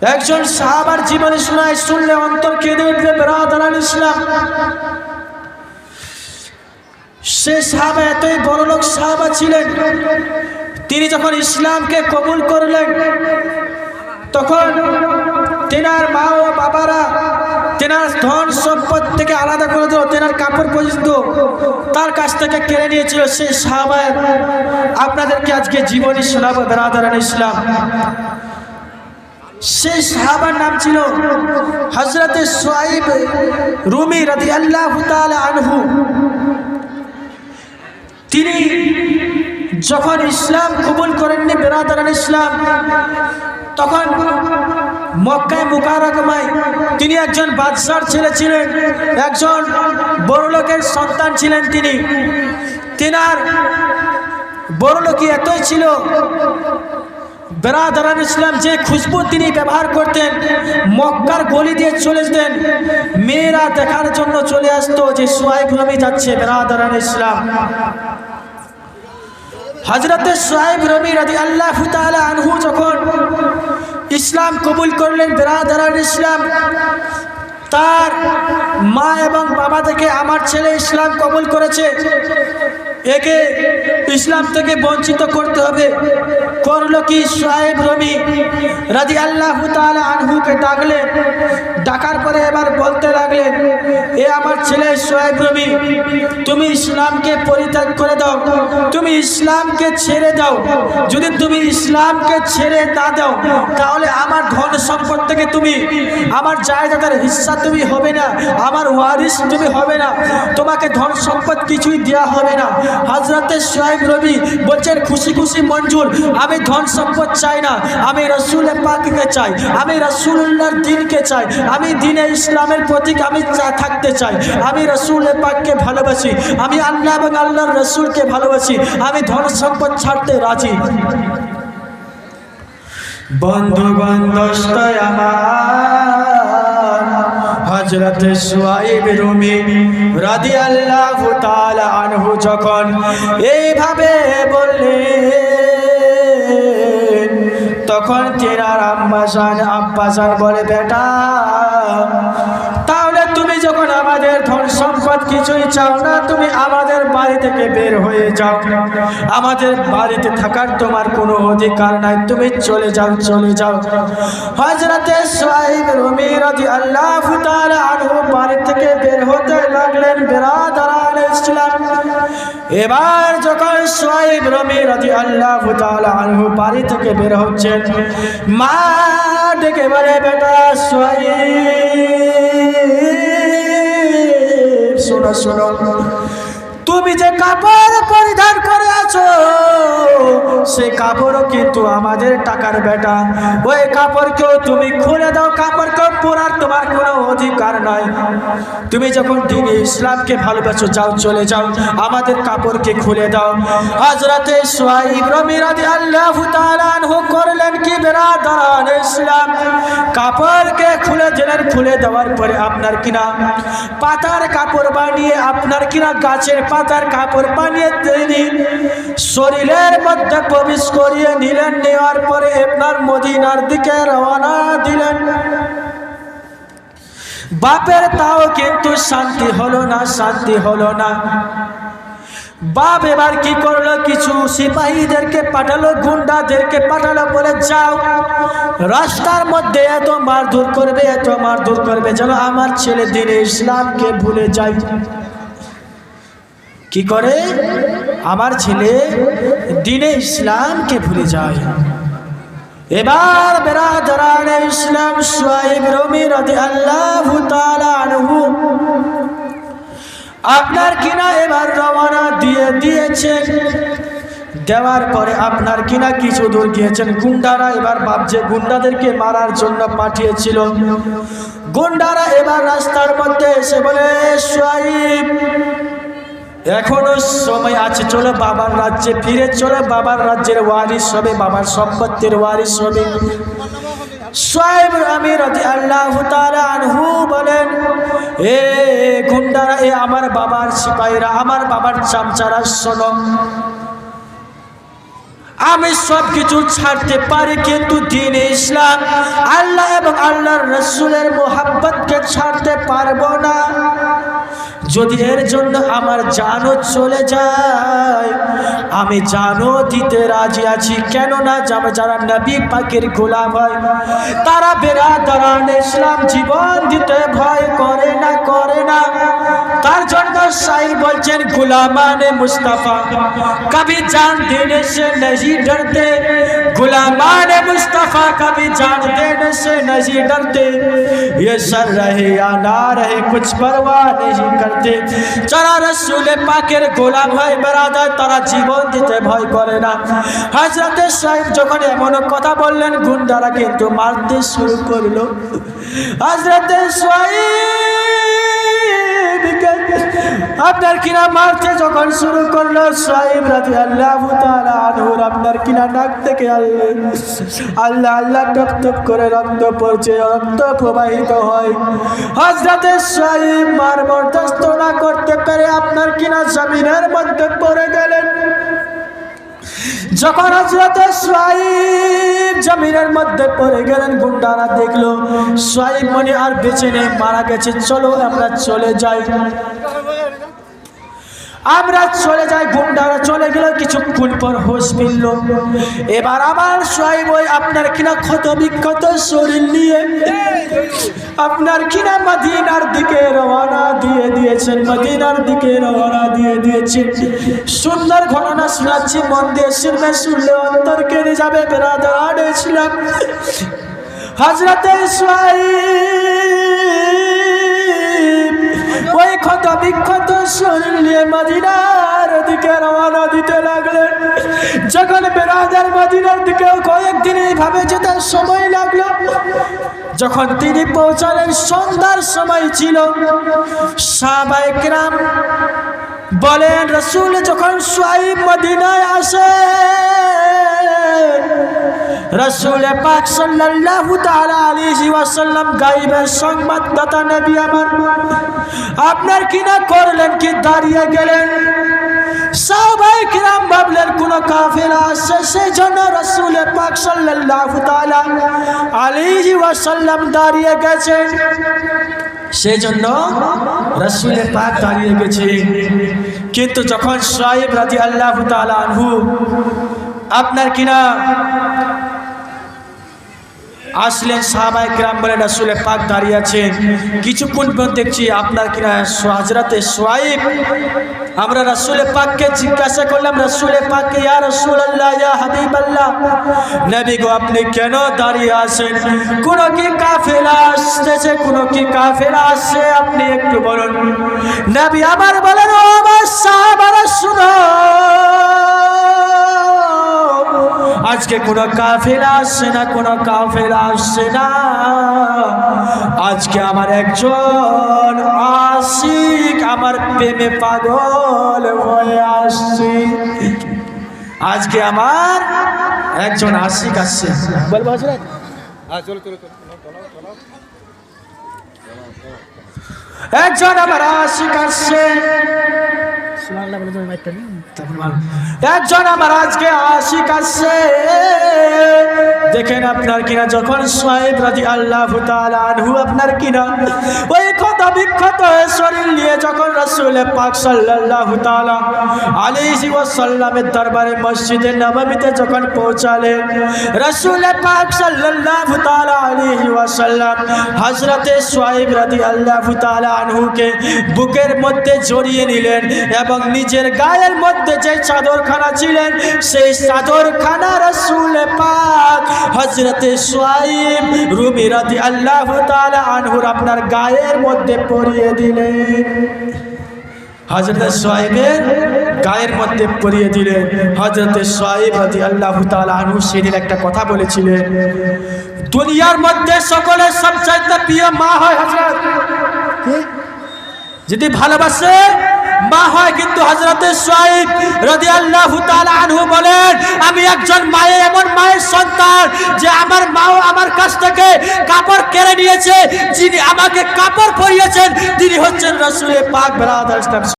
একজন সাহাবার জীবনে শোনায়, শুনলে অন্তর কেঁদে উঠবে বেরাদারান ইসলাম। সে সাহাবা এতই বড় লোক সাহাবা ছিলেন, তিনি যখন ইসলামকে কবুল করলেন, তখন তেনার মা ও বাবারা তেনার ধন সম্পদ থেকে আলাদা করে দিল, তেনার কাপড় পর্যন্ত তার কাছ থেকে কেড়ে নিয়েছিল। সেই সাহাবায় আপনাদেরকে আজকে জীবনী শোনাবো বেরাদারান ইসলাম। সেই সাহাবার নাম ছিল হজরত সোয়াইব রুমি রাদি আল্লাহ আনহু। তিনি যখন ইসলাম কবুল করেননি বেরাদারান ইসলাম, তখন মক্কায় মুকারকমায় তিনি একজন বাদশার ছেলে ছিলেন, একজন বড় লোকের সন্তান ছিলেন তিনি। তেনার বড় লোকই এতই ছিল বেরাদারান ইসলাম যে খুশবু তিনি ব্যবহার করতেন, মক্কার গলি দিয়ে চলে যেতেন, মেয়েরা দেখার জন্য চলে আসতো যে সোয়াইব রবি যাচ্ছে বেরাদারান ইসলাম। হজরত সোয়াইব রবি রাজি আল্লাহ আনহু যখন ইসলাম কবুল করলেন বেরাদারান ইসলাম, তার মা এবং বাবা থেকে আমার ছেলে ইসলাম কবুল করেছে। একে ইসলাম থেকে বঞ্চিত করতে হবে। করল কি সাহেব রবি রাজি আল্লাহ আনহুকে ডাকলেন। ডাকার পরে এবার বলতে লাগলেন, এ আমার ছেলে সোহেব রবি, তুমি ইসলামকে পরিত্যাগ করে দাও, তুমি ইসলামকে ছেড়ে দাও, যদি তুমি ইসলামকে ছেড়ে না দাও, তাহলে আমার ধন সম্পদ থেকে তুমি, আমার জায়গাটার হিস্সা তুমি হবে না, আমার ওয়ারিস তুমি হবে না, তোমাকে ধন সম্পদ কিছুই দেওয়া হবে না। হজরতের সোহেব রবি বলছেন, খুশি খুশি, মঞ্জুর, আমি ধন সম্পদ চাই না, আমি রসুল পাককে চাই, আমি রসুল্লাহর দিনকে চাই আমি দিনে ইসলামের প্রতীক, আমি থাকতে চাই। আমি রসুল পাককে ভালোবাসি। আমি আল্লাহ এবং আল্লাহর রসুলকে ভালোবাসি। আমি ধন সম্পদ ছাড়তে রাজি। বন্ধু বন্ধস্ত আমার হজরত রুমি রাদি আল্লাহ আনহু যখন এইভাবে বললেন তখন তেনার আম্বাসান আব্বাসান বলে, বেটা, তাহলে তুমি যখন আমাদের ধন সম্পদ কিছুই চাও না, তুমি আমাদের বাড়ি থেকে বের হয়ে যাও। আমাদের বাড়িতে থাকার তোমার কোনো অধিকার নাই। তুমি চলে যাও চলে যাও। হজরতে সাহেব রুমি রাজি আল্লাহ বাড়ি থেকে বের হতে লাগলেন। বেরাদারান ইসলাম এবার যখন সোয়াইব রবি রাজি আল্লাহ আনহু বাড়ি থেকে বের হচ্ছেন, মা ডেকে বলে, বেটা সোয়াইব শোনো শোনো। তুমি যে কাপড় পরিধান করে আছো, সে কাপড়ও কিন্তু আমাদের টাকার বেটা। ওই কাপড়কেও তুমি খুলে দাও, কাপড়কেও পরার তোমার কোনো অধিকার নাই। তুমি যখন দিনে ইসলামকে ভালোবাসো, যাও, চলে যাও, আমাদের কাপড়কে খুলে দাও। হজরতে করলেন কি বেরাদান ইসলাম? কাপড়কে খুলে দিলেন, খুলে দেওয়ার পরে আপনার কিনা? পাতার কাপড় বানিয়ে আপনার কিনা গাছের পাতার কাপড় বানিয়ে তিনি শরীরের মধ্যে প্রবেশ করিয়ে নিলেন, নেওয়ার পরে আপনার মদিনার দিকে রওনা দিলেন। বাপের তাও কিন্তু শান্তি হলো না, শান্তি হলো না। বাপ এবার কি করল? কিছু সিপাহীদেরকে পাঠালো, গুন্ডাদেরকে পাঠালো, বলে, যাও, রাস্তার মধ্যে এত মারধর করবে, এত মারধর করবে, যেন আমার ছেলে দিনে ইসলামকে ভুলে যায়। কি করে? আমার ছেলে দিনে ইসলামকে ভুলে যায়। এবার বেরাদারান ইসলাম সোয়াইব রমি রাদি আল্লাহ আপনার কিনা এবার রওনা দিয়ে দিয়েছেন। দেওয়ার পরে আপনার কিনা কিছু দূর গিয়েছেন। গুন্ডারা এবার ভাবছে গুন্ডাদেরকে মারার জন্য পাঠিয়েছিল। গুন্ডারা এবার রাস্তার মধ্যে এসে বলে সোয়াইব এখনও সময় আছে, চলো বাবার রাজ্যে ফিরে, চলো বাবার রাজ্যের ওয়ারিস হবে, বাবার সম্পত্তির ওয়ারিস হবে। আমি আল্লাহ আনহু বলেন, এ আমার বাবার আমার বাবার চামচারা আমি সব কিছু ছাড়তে পারি কিন্তু দিন ইসলাম, আল্লাহ এবং আল্লাহর রসুলের মোহাব্বতকে ছাড়তে পারব না। যদি এর জন্য আমার জানও চলে যায় আমি জানও দিতে রাজি আছি কেননা যাবে যারা নবী পাখির গোলাম হয় তারা বেরাদারান ইসলাম জীবন দিতে ভয় করে না করে না তার জন্য সাই বলছেন গুলামানে মুস্তাফা কবি জান দেনে সে नहीं डरते गुलामाने मुस्तफ़ा कभी जान देने से नहीं डरते ये सर रहे या ना रहे कुछ परवाह नहीं करते যারা রসুলে পাকের গোলাম হয় যায় তারা জীবন দিতে ভয় করে না। হাজরাতের সাহেব যখন এমন কথা বললেন, গুন্ডারা কিন্তু মারতে শুরু করল। হাজরতে আপনার কিনা মারতে যখন শুরু করল আপনার কিনা নাক থেকে আল্লাহ আল্লাহ টপ টপ করে রক্ত পড়ছে, রক্ত প্রবাহিত হয়। হজরতে সাহেব মার বরদাস্ত না করতে পেরে আপনার কিনা জমিনের মধ্যে পড়ে গেলেন। যখন হজরতে সোয়াইব জমিনের মধ্যে পড়ে গেলেন, গুন্ডারা দেখল সোয়াইব মনে আর বেঁচে নেই, মারা গেছে, চলো আমরা চলে যাই। আমরা চলে যাই গুন্ডারা, চলে গেল কিছুক্ষণ পর হোশ ফিরল এবার আবার সোয়াইব ওই আপনার কিনা ক্ষত বিক্ষত শরীর নিয়ে আপনার কিনা মদিনার দিকে রওনা দিয়ে দিয়েছেন, মদিনার দিকে রওনা দিয়ে দিয়েছেন। সুন্দর ঘটনা শোনাচ্ছি, মন দিয়ে শুনবে, শুনলে অন্তর কেড়ে যাবে, বেড়াতে আড়েছিলাম হজরতে ওই ক্ষত বিক্ষত শরীর নিয়ে মদিনার দিকে রওনা দিতে লাগলেন যখন বেড়াদার মদিনার দিকে কয়েকদিন এইভাবে যেতে সময় লাগল, যখন তিনি পৌঁছালেন, সন্ধ্যার সময় ছিল। সাবাইকরাম বলেন, রসুল যখন সোয়াইব মদিনায় আসে রসুল পাক সাল্লাল্লাহু তাআলা আলাইহি ওয়াসাল্লাম গায়বের সংবাদদাতা নবী আমার। আপনার কিনা করলেন, কি দাঁড়িয়ে গেলেন? সাহাবাই কিরাম ভাবলেন, কোন কাফেলা আসছে সেই জন্য রসুল পাক সাল্লাল্লাহু তাআলা আলাইহি ওয়াসাল্লাম দাঁড়িয়ে গেছেন। সেই জন্য রসুল পাক দাঁড়িয়ে গেছে কিন্তু যখন সাহেব রাজি আল্লাহ আনহু, আপনার কিনা আসলেন সাহাবাই গ্রাম বলে রাসুলে পাক দাঁড়িয়ে আছেন। কিছুক্ষণ পর দেখছি আপনার কিনা হাজরাতে সোয়াইব। আমরা রাসুলে পাককে জিজ্ঞাসা করলাম রাসুলে পাককে, ইয়া রসুল আল্লাহ ইয়া হাবিব আল্লাহ নবী গো, আপনি কেন দাঁড়িয়ে আছেন? কোন কি কাফেলা আসতেছে, কোন কি কাফেলা আসছে? আপনি একটু বলুন। নবী আবার বলেন, ও আমার সাহাবারা শুনো আজকে কোনো কাফেলা আসছে না কোনো কাফের আসছে না। আজকে আমার একজন আশিক আমার প্রেমে পাগল হয়ে আসছে। আজকে আমার একজন আশিক আসছে। বলব হজরত একজন আমার আশিক আসছে। দেখেন আপনার কিনা যখন সোহেব রাজি আল্লাহ আনহু, আপনার কিনা ওই কথা বিখ্যাত শরীর নিয়ে যখন রসুল পাক সাল্লাহ তালা আলিহি ওয়াসাল্লামের দরবারে মসজিদে নবমীতে যখন পৌঁছালেন রসুল পাক সাল্লাহ তালা আলিহি ওয়াসাল্লাম হজরতে সোহেব রাজি আল্লাহ আনহুকে বুকের মধ্যে জড়িয়ে নিলেন এবং নিজের গায়ের মধ্যে যে চাদরখানা ছিলেন, সেই চাদরখানা রসুল পাক হজরতে সোয়াইব রুমি রাজি আল্লাহ আনহুর আপনার গায়ের মধ্যে পরিয়ে দিলেন। হজরত সোয়াইবের গায়ের মধ্যে পরিয়ে দিলেন। হজরত সোয়াইব রাজি আল্লাহ তালা সেদিন একটা কথা বলেছিলেন, দুনিয়ার মধ্যে সকলের সবচাইতে প্রিয় মা হয় হজরত যদি ভালোবাসে মা হয় কিন্তু হজরতে সোয়াইব রদি আল্লাহ আনহু বলেন, আমি একজন মায়ে এমন মায়ের সন্তান যে আমার মাও আমার কাছ থেকে কাপড় কেড়ে নিয়েছে, যিনি আমাকে কাপড় পরিয়েছেন, তিনি হচ্ছেন রসুলের পাক বেড়া